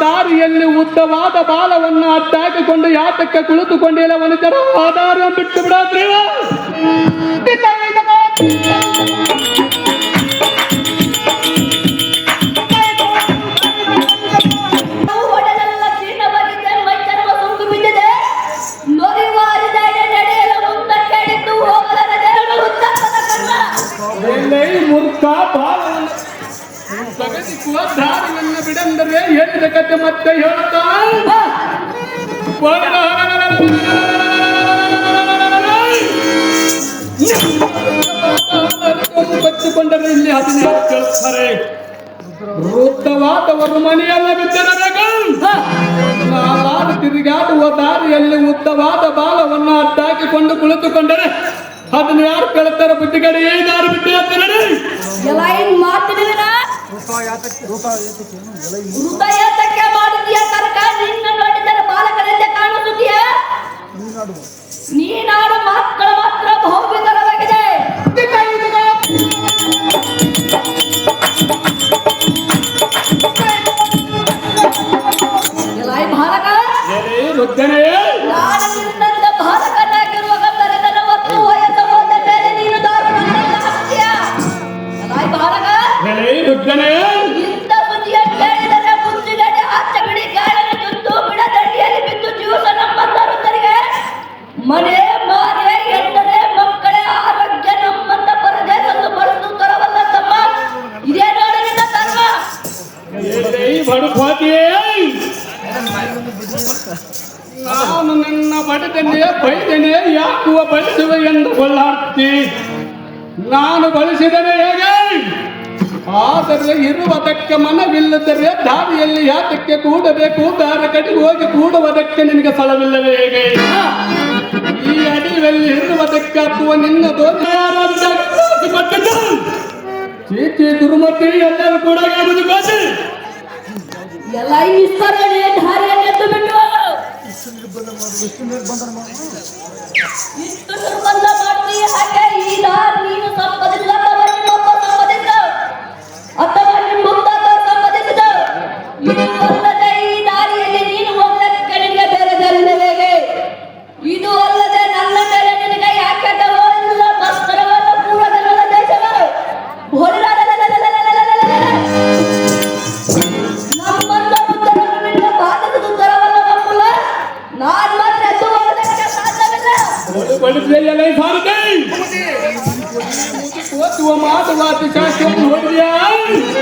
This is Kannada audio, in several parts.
ದಾರಿಯಲ್ಲಿ ಉದ್ದವಾದ ಬಾಲವನ್ನು ಅತ್ತಾಕಿಕೊಂಡು ಯಾತಕ್ಕೆ ಕುಳಿತುಕೊಂಡಿಲ್ಲ ಆ ಆಧಾರ ಬಿಟ್ಟು ಬಿಡಾದ್ರಿ ಸಗಸಿಸುವ ದಾರಿಯನ್ನು ಬಿಡಂದರೆ ಹೇಳಿದ ಕತೆ ಮತ್ತೆ ಹೇಳ್ತಾ? ಬಚ್ಚಿಕೊಂಡರೆ ಇಲ್ಲಿ ಹದಿನೈದು ಕೇಳ್ತಾರೆ ವೃತ್ತವಾದವರು ಮನೆಯಲ್ಲ ಬಿದ್ದಿರಬೇಕು. ನಾವಾದ ತಿರುಗಾಡುವ ದಾರಿಯಲ್ಲಿ ಉದ್ದವಾದ ಬಾಲವನ್ನು ಅಡ್ಡಾಕಿಕೊಂಡು ಕುಳಿತುಕೊಂಡರೆ ಅದನ್ನ ಯಾರು ಕೇಳ್ತಾರೆ ಬುದ್ಧಿಗಡೆ ಏನಾರು ಬಿಟ್ಟು ಹೇಳ್ತಾರೆ ಎಲ್ಲ ಹಿಂಗ್ ಮಾಡ್ತಿದ್ದೀನ ಹೃದಯತಕ್ಕೆ ಮಾಡುತ್ತೀಯ ಕನಕ ನಿನ್ನ ನೋಡಿದರೆ ಬಾಲಕರಂತೆ ಕಾಣಿಸುತ್ತೀಯ ನೀನಾಡು ಮಕ್ಕಳ ಮಾತ್ರ ಬಹುವಿಧರವಾಗಿದೆ ಎಲ್ಲ ಈ ರುದ್ದನೆ ಇಂಥ ಕೇಳಿದರೆ ಗಾಳಿಗೆ ಬಿಡದಂಡಿಯಲ್ಲಿ ಬಿದ್ದು ಜೀವಸ ನಮ್ಮಂತರುತ್ತರಿಗೆ ಮನೆ ಮಾರೆ ಎಂದರೆ ಮಕ್ಕಳೇ ಆರೋಗ್ಯ ನಮ್ಮಂತ ಪರದೇಶದ್ದು ಬಳಸು ತರವಲ್ಲ ತಮ್ಮ ಇದೇ ನೋಡಿದ ನಿನ್ನ ಧರ್ಮ. ಬಡುಕೋತಿಯೇ ನಾನು ನನ್ನ ಬಡದನೆ ಬೈದನೆ ಯಾಕುವ ಬಳಸುವೆ ಎಂದು ಕೊಳ್ಳಾಡ್ತಿ. ನಾನು ಬಳಸಿದರೆ ಹೇಗೆ? ಆದರೆ ಇರುವುದಕ್ಕೆ ಮನವಿಲ್ಲದರೆ ದಾರಿಯಲ್ಲಿ ಯಾತಕ್ಕೆ ಕೂಡಬೇಕು? ದಾರ ಕಡೆಗೆ ಹೋಗಿ ಕೂಡುವುದಕ್ಕೆ ನಿನಗೆ ಸ್ಥಳವಿಲ್ಲವೇ ಹೇಗೆ? ಈ ಅಡಿಯಲ್ಲಿ ಇರುವುದಕ್ಕೆ ಅಥವಾ ನಿನ್ನ ಚೀಚಿ ದುರ್ಮತಿ ಎಲ್ಲರೂ ಕೂಡ. ಎಲ್ಲ ಈ ಸ್ಮರಣೆ ದಾರಿಯಲ್ಲಿ ಎದ್ದು ಬಿಟ್ಟು. ಇಷ್ಟು ನಿರ್ಬಂಧ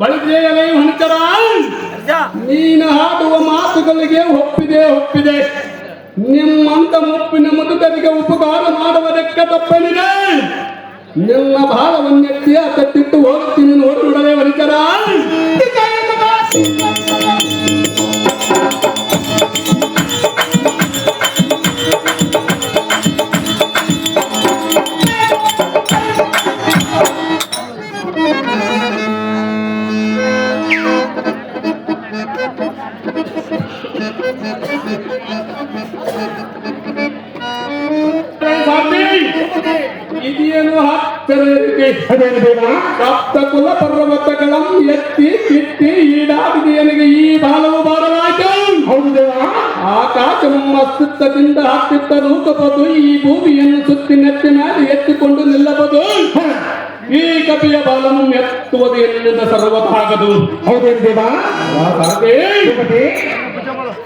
ಬಳಿದೇ ಎಲೈ ನೀನ ಹಾಡುವ ಮಾತುಗಳಿಗೆ ಒಪ್ಪಿದೆ ಒಪ್ಪಿದೆ. ನಿಮ್ಮಂತ ಮುಪ್ಪಿನ ಮುದುಕರಿಗೆ ಉಪಕಾರ ಮಾಡುವುದಕ್ಕೆ ತಪ್ಪನಿದೆ. ನಿನ್ನ ಭಾವವನ್ನೆತ್ತಿ ಕಟ್ಟಿಟ್ಟು ಹೋಗ್ತೀನಿ ನೋಡಿ ನೋಡಲೇ ಹತ್ತಿರ ಸಪ್ತ ಕುಲ ಪರ್ವತಗಳಂ ಎತ್ತಿ ಕಿತ್ತಿ ಈಡಾಡಿದ ನನಗೆ ಈ ಬಾಲವು ಬಾರಲಾಯ್ತು. ಹೌದು ದೇವ. ಆಕಾಶ ಅಸ್ತಿತ್ವದಿಂದ ಹತ್ತಿತ್ತ ನೂಕಬಹುದು ಈ ಭೂಮಿಯನ್ನು ಸುತ್ತಿ ನೆತ್ತಿ ಮೇಲೆ ಎತ್ತಿಕೊಂಡು ನಿಲ್ಲಬಹುದು. ಈ ಕಪಿಯ ಬಾಲನು ಎತ್ತುವುದು ಎಲ್ಲಿಂದ ಸರ್ವತಾಗದು ಹೌದೇನು ದೇವ?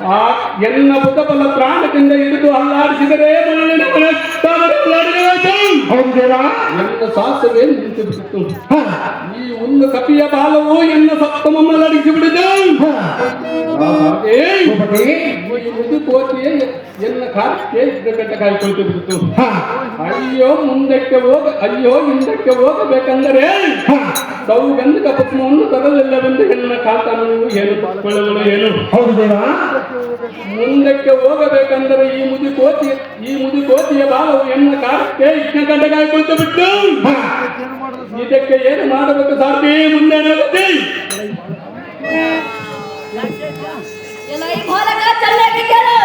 ಆ ಎಲ್ಲ ಬುದ್ಧಬಲ್ಲ ಪ್ರಾಣದಿಂದ ಹಿಡಿದು ಅಲ್ಲಾಡಿಸಿದರೆ ಎಲ್ಲ ಸಾಸವೇ ನಿಂತಿತ್ತು ಈ ಒಂದು ಕಪಿಯ ಬಾಲವು ಎನ್ನ ಸಪ್ತಮಲ್ಲಡಿಸಿ ಬಿಡಿದೆ ಈ ಮುದು ಕೋತಿಯೇ ಎನ್ನ ಕಾರ್ಯಕ್ಕೆ ಇದ್ದ ಗಂಟ ಅಯ್ಯೋ ಮುಂದಕ್ಕೆ ಹೋಗ ಅಯ್ಯೋ ಹಿಂದಕ್ಕೆ ಹೋಗಬೇಕಂದರೆ ಸೌಗಂಧ ತಗಲಿಲ್ಲವೆಂದು ತರಲಿಲ್ಲವೆಂದು ಎನ್ನ ಕಾತನವು ಏನು ಕೊಳ್ಳಲು ಏನು ಹೌದು ದೇವ ಮುಂದಕ್ಕೆ ಹೋಗಬೇಕಂದರೆ ಈ ಮುದಿ ಕೋತಿ ಈ ಮುದಿ ಕೋತಿಯ ಬಾಲವು ಎನ್ನ ಕಾಲಕ್ಕೆ ಇಷ್ಟ ಗಂಡ ಕುಳಿತು ಬಿಟ್ಟು ಇದಕ್ಕೆ ಏನು ಮಾಡಬೇಕು ಸಾಧ್ಯ ಮುಂದೆ ಎಲ್ಲ ಈ ಬಾಲಕ ಚೆನ್ನಾಗಿ ಕೇಳು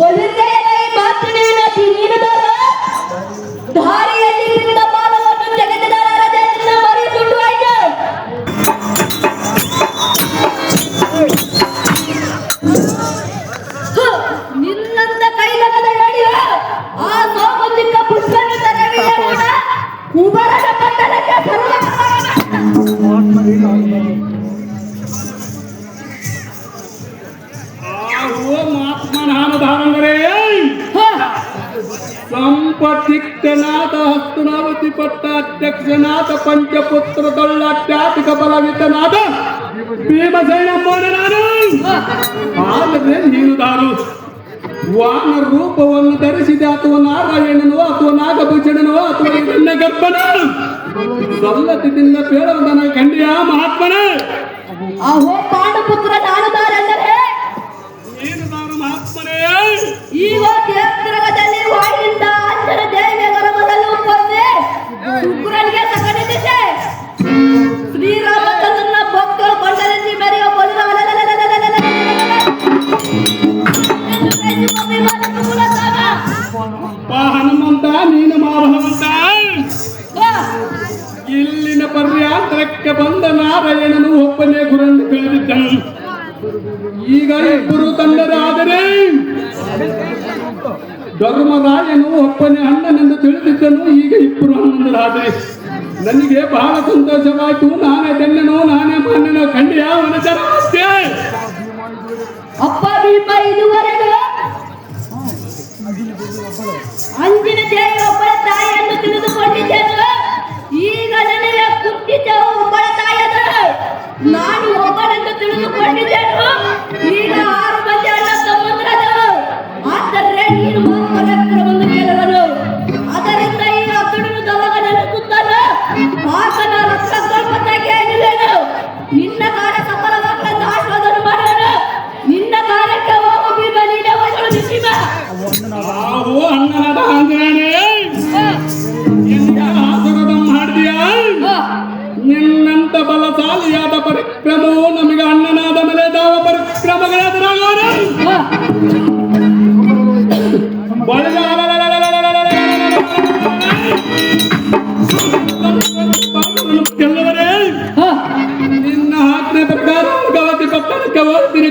ಒಲಿಂದೆ ಎಲ್ಲ ಈ ಮಾತಿನ ನೀನುದಲ್ಲ ದಾರಿಯಲ್ಲಿ ನಿಂತ ಪಟ್ಟಾಧ್ಯಕ್ಷನಾಥ ಪಂಚಪುತ್ರ ದಳ್ಳಾಟ್ಯಾತಿಕ ಬಲವಿತನಾದ ಭೀಮಸೇನ ನಾನು. ಆದರೆ ನೀನು ದಾರು ವಾನ ರೂಪವನ್ನು ಧರಿಸಿದೆ. ಅಥವಾ ನಾರಾಯಣನೋ ಅಥವಾ ನಾಗಭೂಷಣನೋ ಅಥವಾ ಇದನ್ನ ಗರ್ಭನ. ಸಲ್ಲತಿದಿಂದ ಪೇಳವದನ ಖಂಡಿಯ ಮಹಾತ್ಮನ. ಅಹೋ ಪಾಂಡಪುತ್ರ ನಾನುದಾರೆಂದರೆ ಹನುಮಂತ ನೀನು ಮಾಭವಂತ ಇಲ್ಲಿನ ಪರ್ಯಾಂತರಕ್ಕೆ ಬಂದ ನಾರಾಯಣನು ಒಬ್ಬನೇ ಗುರನ್ನು ತಿಳಿದಿದ್ದನು ಈಗ ಇಬ್ಬರು ತಂಡರಾದರೆ ಧರ್ಮರಾಯನು ಒಬ್ಬನೇ ಅಣ್ಣನೆಂದು ತಿಳಿದಿದ್ದನು ಈಗ ಇಬ್ಬರು ಅಣ್ಣರಾದರೆ ನನಗೆ ಬಹಳ ಸಂತೋಷವಾಯಿತು ನಾನೇ ಧನ್ಯನು ನಾನೇ ಕೆಲವರೇ ನಿನ್ನ ಆಜ್ಞೆ ಪ್ರಕಾರ ಗವತಿ ಪಟ್ಟಣಕ್ಕೆ ಹೋಗ್ತೀನಿ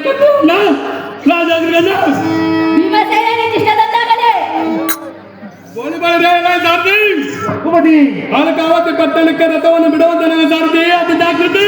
ಸಾರ್ತಿ ಭೂಪತಿ. ಅಲಕಾವತಿ ಪಟ್ಟಣಕ್ಕೆ ರಥವನ್ನು ಬಿಡುವಂತ ನನಗೆ ಸಾರ್ತಿ ಅದು ಜಾಗೃತಿ.